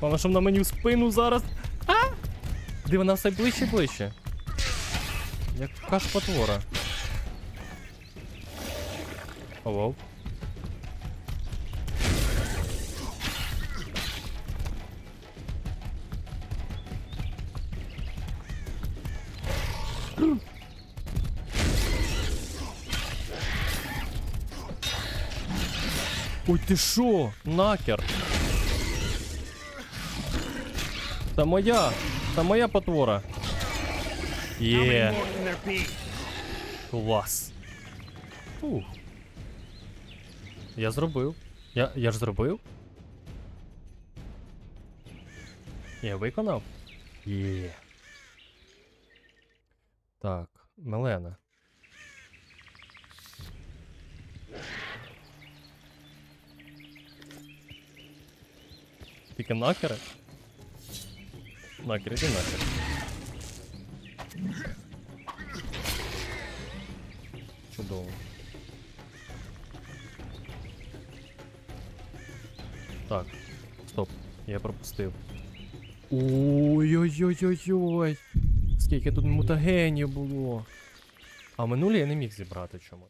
Вона що на мені в спину зараз. А! Де вона все ближче і ближче. Яка ж потвора. Оу. Ой, ти шо? Накер. Та моя. Та моя потвора. Є. Клас. Ух. Я зробив. Я, я ж зробив. Я виконав. Є. Так, Мелена. Тільки накери? Накер, іди нахер. Чудово. Так, стоп, я пропустив. Ой-ой-ой-ой-ой. Скільки тут мутагенів було. А минулі я не міг зібрати чому.